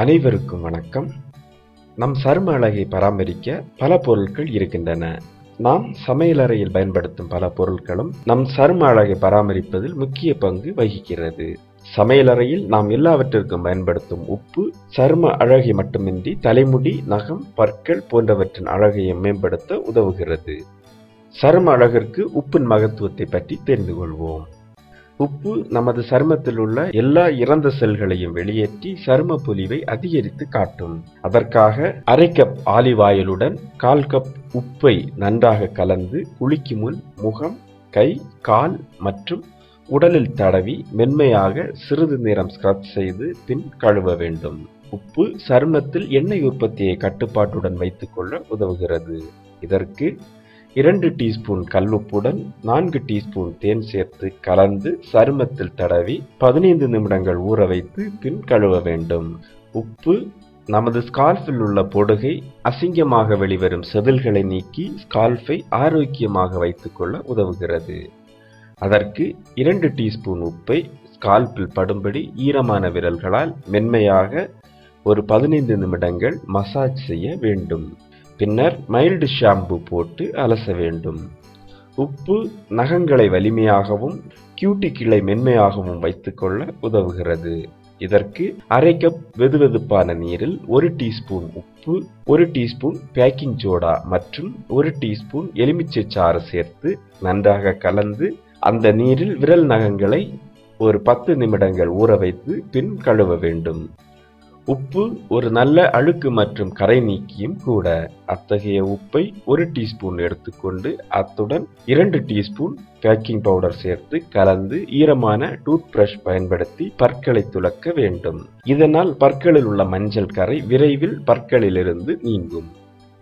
அனைவருக்கும் வணக்கம். நம் சரும அழகை பராமரிக்க பல பொருட்கள் இருக்கின்றன. நாம் சமையலறையில் பயன்படுத்தும் பல பொருட்களும் நம் சரும அழகை பராமரிப்பதில் முக்கிய பங்கு வகிக்கிறது. சமையலறையில் நாம் எல்லாவற்றிற்கும் பயன்படுத்தும் உப்பு சரும அழகை மட்டுமின்றி தலைமுடி நகம் பற்கள் போன்றவற்றின் அழகையும் மேம்படுத்த உதவுகிறது. சரும அழகிற்கு உப்பின் மகத்துவத்தை பற்றி தெரிந்து கொள்வோம். உப்பு நமது சருமத்தில் உள்ள எல்லா இறந்த செல்களையும் வெளியேற்றி சரும பொலிவை அதிகரித்து காட்டும். அதற்காக அரை கப் ஆலிவ் ஆயிலுடன் கால் கப் உப்பை நன்றாக கலந்து குளிக்கு முன் முகம் கை கால் மற்றும் உடலில் தடவி மென்மையாக சிறிது நேரம் ஸ்க்ரப் செய்து பின் கழுவ வேண்டும். உப்பு சருமத்தில் எண்ணெய் உற்பத்தியை கட்டுப்பாட்டுடன் வைத்துக்கொள்ள உதவுகிறது. இதற்கு இரண்டு டீஸ்பூன் கல்லுப்புடன் நான்கு டீஸ்பூன் தேன் சேர்த்து கலந்து சருமத்தில் தடவி பதினைந்து நிமிடங்கள் ஊற வைத்து பின் கழுவ வேண்டும். உப்பு நமது ஸ்கால்ஃபில் உள்ள பொடுகை அசிங்கமாக வெளிவரும் செதில்களை நீக்கி ஸ்கால்ஃபை ஆரோக்கியமாக வைத்துக்கொள்ள உதவுகிறது. அதற்கு இரண்டு டீஸ்பூன் உப்பை ஸ்கால்பில் படும்படி ஈரமான விரல்களால் மென்மையாக ஒரு பதினைந்து நிமிடங்கள் மசாஜ் செய்ய வேண்டும். பின்னர் மைல்டு ஷாம்பு போட்டு அலச வேண்டும். உப்பு நகங்களை வலிமையாகவும் கியூட்டிக்கிளை மென்மையாகவும் வைத்துக்கொள்ள உதவுகிறது. இதற்கு அரை கப் வெதுவெதுப்பான நீரில் ஒரு டீஸ்பூன் உப்பு ஒரு டீஸ்பூன் பேக்கிங் சோடா மற்றும் ஒரு டீஸ்பூன் எலுமிச்சை சாறு சேர்த்து நன்றாக கலந்து அந்த நீரில் விரல் நகங்களை ஒரு பத்து நிமிடங்கள் ஊற வைத்து பின் கழுவ வேண்டும். உப்பு ஒரு நல்ல அழுக்கு மற்றும் கரை நீக்கியும் கூட அத்தகைய உப்பை ஒரு டீஸ்பூன் எடுத்துக்கொண்டு அத்துடன் இரண்டு டீஸ்பூன் பேக்கிங் பவுடர் சேர்த்து கலந்து ஈரமான டூத் பிரஷ் பயன்படுத்தி பற்களை துலக்க வேண்டும். இதனால் பற்களில் உள்ள மஞ்சள் கரை விரைவில் பற்களிலிருந்து நீங்கும்.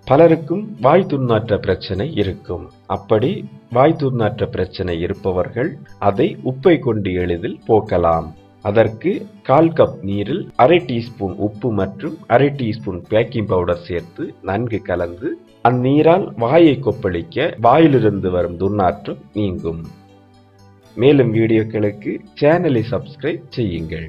பலருக்கும் வாய் துர்நாற்ற பிரச்சனை இருக்கும். அப்படி வாய் துர்நாற்ற பிரச்சனை இருப்பவர்கள் அதை உப்பை கொண்டு எளிதில் போக்கலாம். அதற்கு கால் கப் நீரில் அரை டீஸ்பூன் உப்பு மற்றும் அரை டீஸ்பூன் பேக்கிங் பவுடர் சேர்த்து நன்கு கலந்து அந்நீரால் வாயை கொப்பளிக்க வாயிலிருந்து வரும் துர்நாற்றம் நீங்கும். மேலும் வீடியோக்களுக்கு சேனலை சப்ஸ்கிரைப் செய்யுங்கள்.